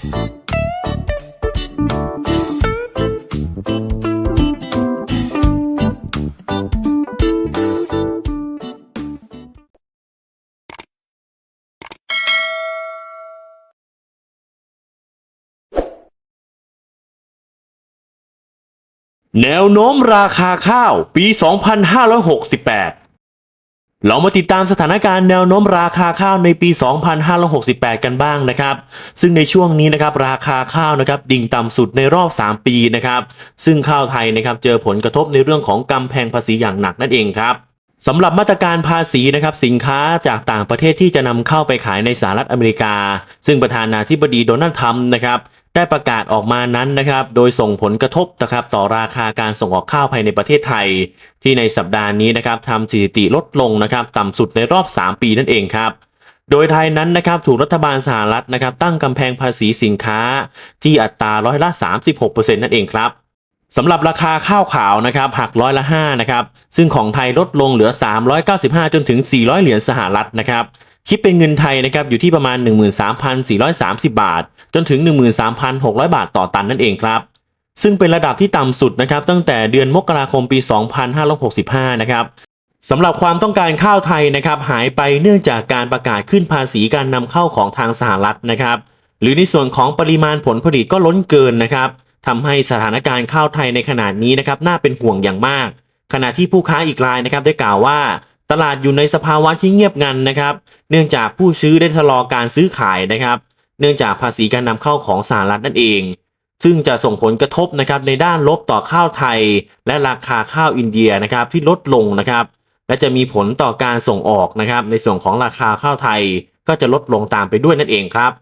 แนวโน้มราคาข้าวปี 2568 เรามาติดตามสถานการณ์แนวโน้มราคาข้าวในปี 2568 กันบ้างนะครับ ซึ่งในช่วงนี้นะครับราคาข้าวนะครับดิ่งต่ำสุดในรอบ 3 ปีนะครับ ซึ่งข้าวไทยนะครับเจอผลกระทบในเรื่องของกำแพงภาษีอย่างหนักนั่นเองครับสำหรับมาตรการภาษีนะครับสินค้าจากต่างประเทศที่จะนำเข้าไปขายในสหรัฐอเมริกา ซึ่งประธานาธิบดีโดนัลด์ทรัมป์นะครับ ได้ประกาศออกมานั้นนะครับ โดยส่งผลกระทบนะครับต่อราคาการส่งออกข้าวภายในประเทศไทย ที่ในสัปดาห์นี้นะครับทำสถิติลดลงนะครับต่ำสุดในรอบ 3 ปีนั่นเองครับโดยไทยนั้นนะครับถูกรัฐบาลสหรัฐนะครับตั้งกำแพงภาษีสินค้า ที่อัตราร้อยละ 36%นั่นเองครับสำหรับราคาข้าวขาวนะครับหักร้อยละ5นะครับซึ่งของไทยลดลงเหลือ 395 จนถึง 400 เหรียญสหรัฐนะครับ คิดเป็นเงินไทยนะครับอยู่ที่ประมาณ 13,430 บาท จนถึง 13,600 บาทต่อตันนั่นเองครับ ซึ่งเป็นระดับที่ต่ำสุดนะครับตั้งแต่เดือนมกราคมปี 2565 นะครับสำหรับความต้องการข้าวไทยนะครับหายไปเนื่องจากการประกาศขึ้นภาษีการนำเข้าของทางสหรัฐนะครับ หรือในส่วนของปริมาณผลผลิตก็ล้นเกินนะครับทำให้สถานการณ์ข้าวไทยในขณะนี้นะครับน่าเป็นห่วงอย่างมาก ขณะที่ผู้ค้าอีกรายนะครับได้กล่าวว่า ตลาดอยู่ในสภาวะที่เงียบงันนะครับ เนื่องจากผู้ซื้อได้ชะลอการซื้อขายนะครับ เนื่องจากภาษีการนำเข้าของสหรัฐนั่นเอง ซึ่งจะส่งผลกระทบนะครับในด้านลบต่อข้าวไทย และราคาข้าวอินเดียนะครับที่ลดลงนะครับ และจะมีผลต่อการส่งออกนะครับ ในส่วนของราคาข้าวไทยก็จะลดลงตามไปด้วยนั่นเองครับ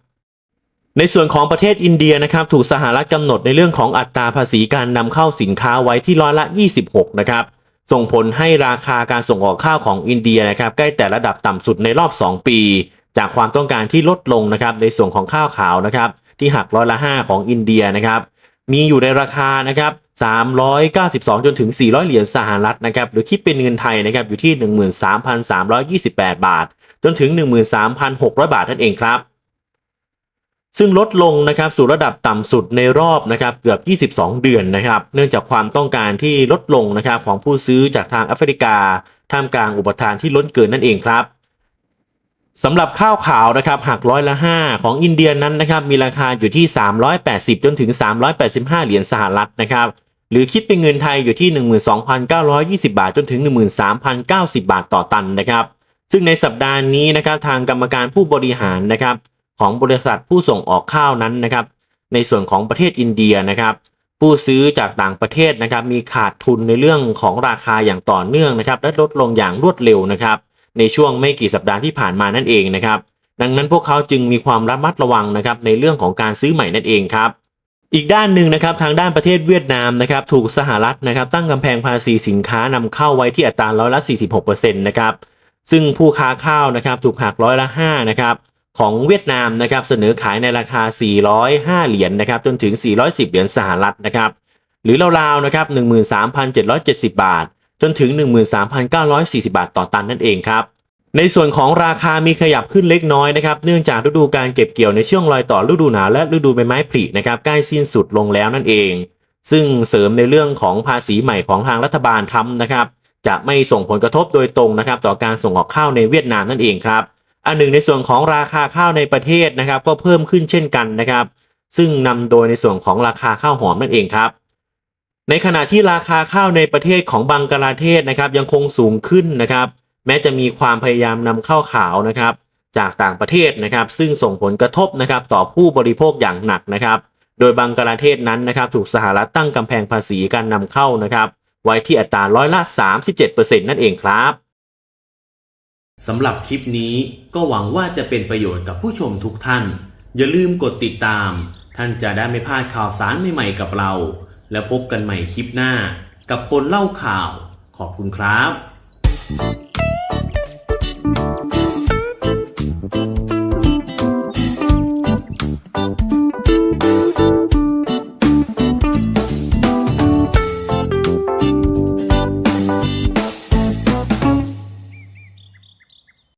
ในส่วนของประเทศอินเดียนะครับถูกสหรัฐกำหนดในเรื่องของอัตราภาษีการนำเข้าสินค้าไว้ที่ร้อยละ 26 นะครับ ส่งผลให้ราคาการส่งออกข้าวของอินเดียนะครับใกล้แต่ระดับต่ำสุดในรอบ 2 ปี จากความต้องการที่ลดลงนะครับในส่วนของข้าวขาวนะครับที่หักร้อยละ 5 ของอินเดียนะครับมีอยู่ในราคานะครับ392 จนถึง 400 เหรียญสหรัฐนะครับหรือคิดเป็นเงินไทยนะครับอยู่ที่ 13,328 บาท จนถึง 13,600 บาทนั่นเองครับ ซึ่งลดลงนะครับสู่ระดับต่ำสุดในรอบนะครับเกือบ 22 เดือนนะครับเนื่องจากความต้องการที่ลดลงนะครับของผู้ซื้อจากทางแอฟริกา ท่ามกลางอุปทานที่ล้นเกินนั่นเองครับสำหรับข้าวขาวนะครับหักร้อยละ 5 ของอินเดียนั้นนะครับมีราคาอยู่ที่ 380 จนถึง 385 เหรียญสหรัฐนะครับหรือคิดเป็นเงินไทยอยู่ที่ 12,920 บาทจนถึง 13,090 บาทต่อตันนะครับซึ่งในสัปดาห์นี้นะครับทางกรรมการผู้บริหารนะครับ ของบริษัทผู้ส่งออกข้าวนั้นนะครับ ในส่วนของประเทศอินเดียนะครับ ผู้ซื้อจากต่างประเทศนะครับ มีขาดทุนในเรื่องของราคาอย่างต่อเนื่องนะครับ และลดลงอย่างรวดเร็วนะครับ ในช่วงไม่กี่สัปดาห์ที่ผ่านมานั่นเองนะครับ ดังนั้นพวกเขาจึงมีความระมัดระวังนะครับในเรื่องของการซื้อใหม่นั่นเองครับอีกด้านหนึ่งนะครับทางด้านประเทศเวียดนามนะครับถูกสหรัฐนะครับตั้งกำแพงภาษีสินค้านำเข้าไว้ที่อัตราร้อยละ 46%นะครับซึ่งผู้ค้าข้าวนะครับถูกหักร้อยละ5นะครับ ของเวียดนามนะครับเสนอขายในราคา 405 เหรียญนะครับจนถึง 410 เหรียญสหรัฐนะครับหรือราวๆนะครับ13,770 บาท จนถึง 13,940 บาทต่อตันนั่นเองครับในส่วนของราคามีขยับขึ้นเล็กน้อยนะครับเนื่องจากฤดูการเก็บเกี่ยวในช่วงรอยต่อฤดูหนาวและฤดูใบไม้ผลินะครับใกล้สิ้นสุดลงแล้วนั่นเอง ซึ่งเสริมในเรื่องของภาษีใหม่ของทางรัฐบาลทำนะครับจะไม่ส่งผลกระทบโดยตรงนะครับต่อการส่งออกข้าวในเวียดนามนั่นเองครับ อันหนึ่งในส่วนของราคาข้าวในประเทศนะครับ ก็เพิ่มขึ้นเช่นกันนะครับ ซึ่งนำโดยในส่วนของราคาข้าวหอมนั่นเองครับ ในขณะที่ราคาข้าวในประเทศของบังกลาเทศนะครับ ยังคงสูงขึ้นนะครับ แม้จะมีความพยายามนำเข้าขาวนะครับ จากต่างประเทศนะครับ ซึ่งส่งผลกระทบนะครับ ต่อผู้บริโภคอย่างหนักนะครับ โดยบังกลาเทศนั้นนะครับ ถูกสหรัฐตั้งกำแพงภาษีการนำเข้านะครับ ไว้ที่อัตราร้อยละ 37%นั่นเองครับ สำหรับคลิปนี้ก็หวังว่าจะเป็นประโยชน์กับผู้ชมทุกท่าน อย่าลืมกดติดตาม ท่านจะได้ไม่พลาดข่าวสารใหม่ๆกับเรา และพบกันใหม่คลิปหน้า กับคนเล่าข่าว ขอบคุณครับ